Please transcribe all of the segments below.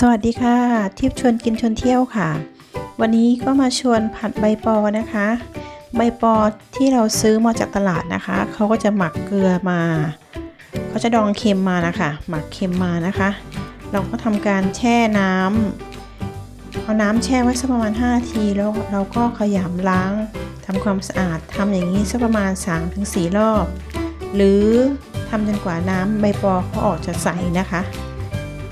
สวัสดีค่ะ ทิพชวนกินชวนเที่ยวค่ะ วันนี้ก็มาชวนผัดใบปอนะคะ ใบปอที่เราซื้อมาจากตลาดนะคะเขาก็จะหมักเกลือมาเขาจะดองเค็มมานะคะ หมักเค็มมานะคะ เราก็ทำการแช่น้ำเอาน้ำแช่ไว้สักประมาณ5นาทีแล้วเราก็ขยำล้างทำความสะอาดทำอย่างนี้สักประมาณ 3-4 รอบ หรือทำจนกว่าน้ำใบปอเขาออกจะใสนะคะ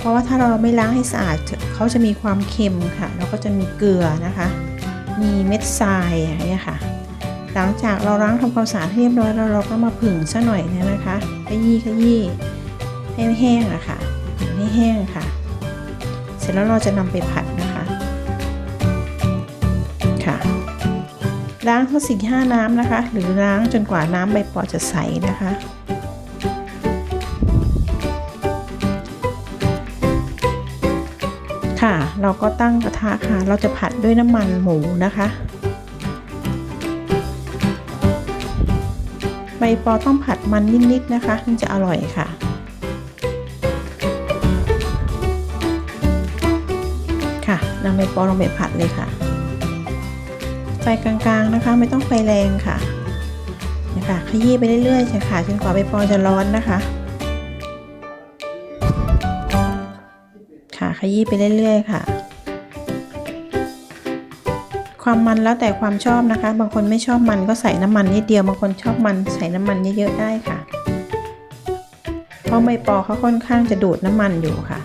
เพราะว่าถ้าเราไม่ล้างให้สะอาดเขาจะมีความเค็มค่ะ แล้วก็จะมีเกลือนะคะ มีเม็ดทรายอย่างเงี้ยค่ะ หลังจากเราล้างทำความสะอาดเรียบร้อยแล้วเราก็มาผึ่งซะหน่อยเนี่ยนะคะขยี้ขยี้ให้แห้งอะค่ะผึ่งให้แห้งค่ะ เสร็จแล้วเราจะนำไปผัดนะคะค่ะล้างทั้งสี่ห้าน้ำนะคะ หรือล้างจนกว่าน้ำใบปอจะใสนะคะ ค่ะ เราก็ตั้งกระทะค่ะ เราจะผัดด้วยน้ำมันหมูนะคะใบปอต้องผัดมันนิดๆนะคะถึงจะอร่อยค่ะค่ะนำใบปอลงไปผัดเลยค่ะไฟกลางๆนะคะ ไม่ต้องไฟแรงค่ะนี่ค่ะขยี้ไปเรื่อยๆใช่ค่ะจนกว่าใบปอจะร้อนนะคะ ยี้ไปเรื่อย ๆ ค่ะ ความมันแล้วแต่ความชอบนะคะ บางคนไม่ชอบมันก็ใส่น้ำมันนิดเดียว บางคนชอบมันใส่น้ำมันเยอะๆได้ค่ะ เพราะใบปอเขาค่อนข้างจะดูดน้ำมันอยู่ค่ะ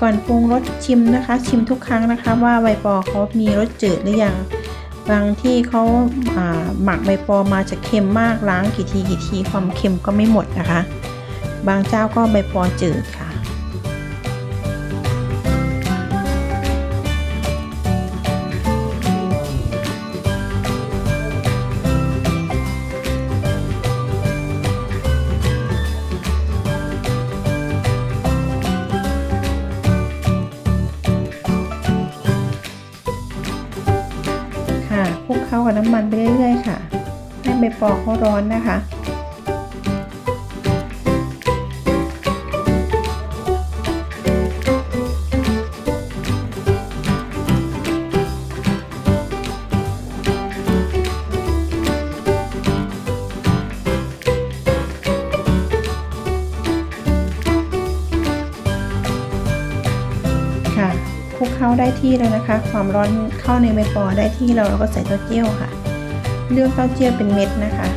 ก่อนปรุงรสชิมนะคะ ชิมทุกครั้งนะคะ ว่าใบปอเขามีรสจืดหรือยังบางที่เขาหมักใบปอมาจะเค็มมากล้างกี่ทีกี่ทีความเค็มก็ไม่หมดนะคะ บางเจ้าก็ใบปอจืดค่ะ ค่ะคลุกเข้ากับน้ำมันไปเรื่อยๆค่ะ ให้ใบปอเขาร้อนนะคะค่ะ เข้าได้ที่แล้วนะคะ ความร้อนเข้าในใบปอได้ที่แล้วเราก็ใส่เต้าเจี้ยวค่ะ เลือกเต้าเจี้ยวเป็นเม็ดนะคะ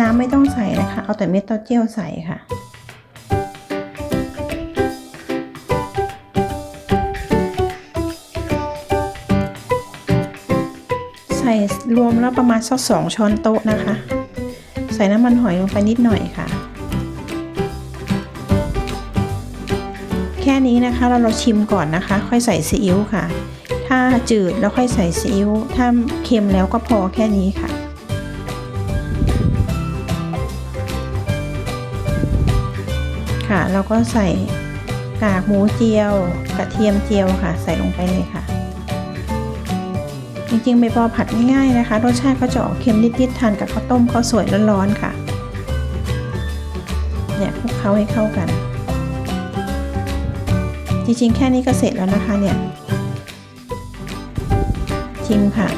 น้ำไม่ต้องใส่นะคะ เอาแต่เม็ดเต้าเจี้ยวใส่ค่ะใส่รวมแล้วประมาณสักสองช้อนโต๊ะนะคะ ใส่น้ำมันหอยลงไปนิดหน่อยค่ะ แค่นี้นะคะเราเราชิมก่อนนะคะ ค่อยใส่ซีอิ๊วค่ะ ถ้าจืดแล้วค่อยใส่ซีอิ๊วถ้าเค็มแล้วก็พอแค่นี้ค่ะค่ะเราก็ใส่กากหมูเจียว กระเทียมเจียวค่ะ ใส่ลงไปเลยค่ะ จริงๆใบปอผัดง่ายๆนะคะ รสชาติก็จะออกเค็มนิดๆทานกับข้าวต้มข้าวสวยร้อนๆค่ะเนี่ยคลุกเคล้าให้เข้ากัน จริงๆ แค่นี้ก็เสร็จแล้วนะคะเนี่ย ชิมค่ะ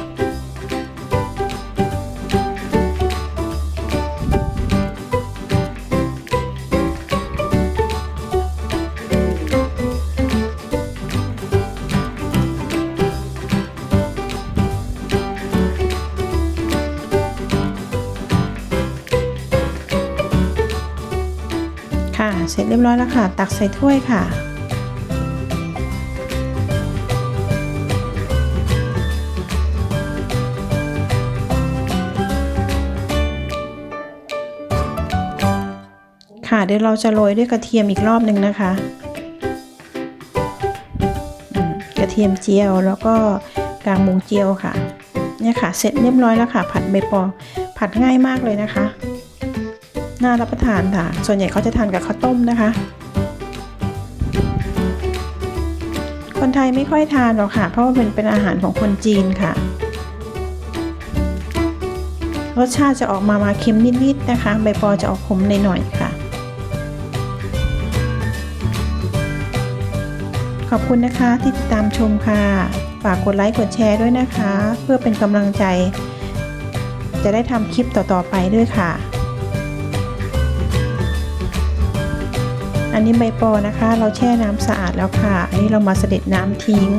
ค่ะ เสร็จเรียบร้อยแล้วค่ะ ตักใส่ถ้วยค่ะ ค่ะเดี๋ยวเราจะโรยด้วยกระเทียมอีกรอบหนึ่งนะคะกระเทียมเจียวแล้วก็กางหมูเจียวค่ะเนี่ยค่ะ เสร็จเรียบร้อยแล้วค่ะ ผัดใบปอผัดง่ายมากเลยนะคะ น่ารับประทานค่ะ ส่วนใหญ่เขาจะทานกับข้าวต้มนะคะ คนไทยไม่ค่อยทานหรอกค่ะ เพราะว่าเป็นเป็นอาหารของคนจีนค่ะ รสชาติจะออกมามาเค็มนิดๆนะคะ ใบปอจะออกขมหน่อยๆค่ะ อบคุณนะคะที่ติดตามชมค่ะ ฝากกดไลค์กดแชร์ด้วยนะคะ เพื่อเป็นกำลังใจ จะได้ทำคลิปต่อๆไปด้วยค่ะ อันนี้ใบปอนะคะ เราแช่น้ำสะอาดแล้วค่ะ อันนี้เรามาเสด็จน้ำทิ้ง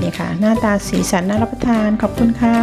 นี่ค่ะ หน้าตาสีสันน่ารับประทานขอบคุณค่ะ